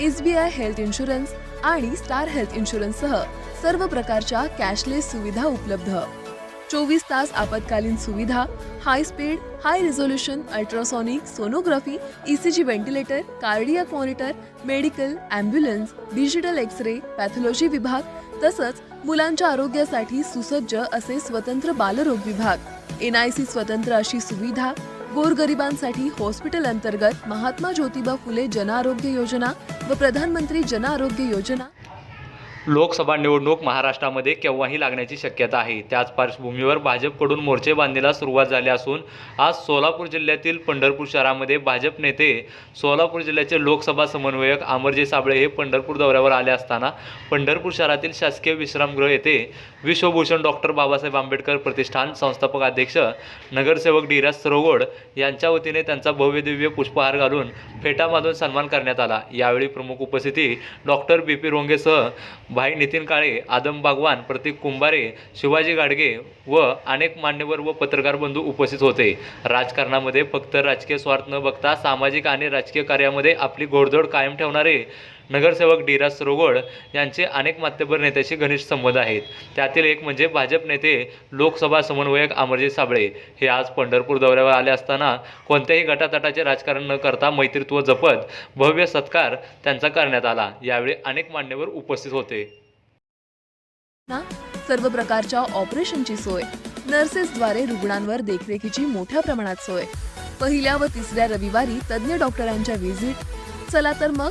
S B I health insurance आणि star health इन्शुरन्ससह सर्व प्रकारच्या कॅशलेस सुविधा उपलब्ध. चोवीस तास आपत्कालीन सुविधा high speed high resolution ultrasonic sonography ECG ventilator cardiac monitor medical ambulance digital X ray pathology विभाग तसंच मुलांच्या आरोग्यासाठी सुसज्ज असे स्वतंत्र बालरोग विभाग. एनआयसी स्वतंत्र अशी सुविधा गोरगरिबांसाठी हॉस्पिटल अंतर्गत महात्मा ज्योतिबा फुले जनआरोग्य योजना व प्रधानमंत्री जनआरोग्य योजना लोकसभा निवडणूक महाराष्ट्रामध्ये केव्हाही लागण्याची शक्यता आहे. त्याच पार्श्वभूमीवर भाजपकडून मोर्चे बांधणीला सुरुवात झाली असून आज सोलापूर जिल्ह्यातील पंढरपूर शहरामध्ये भाजप नेते सोलापूर जिल्ह्याचे लोकसभा समन्वयक अमरजी साबळे हे पंढरपूर दौऱ्यावर आले असताना पंढरपूर शहरातील शासकीय विश्रामगृह येथे विश्वभूषण डॉक्टर बाबासाहेब आंबेडकर प्रतिष्ठान संस्थापक अध्यक्ष नगरसेवक धीरज सरोगोड यांच्या वतीने त्यांचा भव्यदिव्य पुष्पहार घालून फेटा बांधून सन्मान करण्यात आला. यावेळी प्रमुख उपस्थिती डॉक्टर बी पी रोंगेसह भाई नितीन काळे आदम बागवान प्रतीक कुंभारे शिवाजी गाडगे व अनेक मान्यवर व पत्रकार बंधू उपस्थित होते. राजकारणामध्ये फक्त राजकीय स्वार्थ न बघता सामाजिक आणि राजकीय कार्यामध्ये आपली घोडदौड कायम ठेवणारे नगरसेवक डिराज सरोगोड यांचे अनेक मात्यभर नेत्याशी घनिष्ठ संबंध आहेत. त्यातील एक म्हणजे भाजप नेते लोकसभा समन्वयक अमरजित साबळे. हे आज पंढरपूर दौऱ्यावर आले असताना कोणत्याही गटातटाचे राजकारण न करता मैत्रीत्व जपत भव्य सत्कार त्यांचा करण्यात आला. यावेळी अनेक मान्यवर उपस्थित होते. ना? सर्व प्रकारच्या ऑपरेशनची सोय. नर्सेसद्वारे रुग्णांवर देखरेखीची मोठ्या प्रमाणात सोय. पहिल्या व तिसऱ्या रविवारी तज्ज्ञ डॉक्टरांच्या व्हिजिट. चला तर मग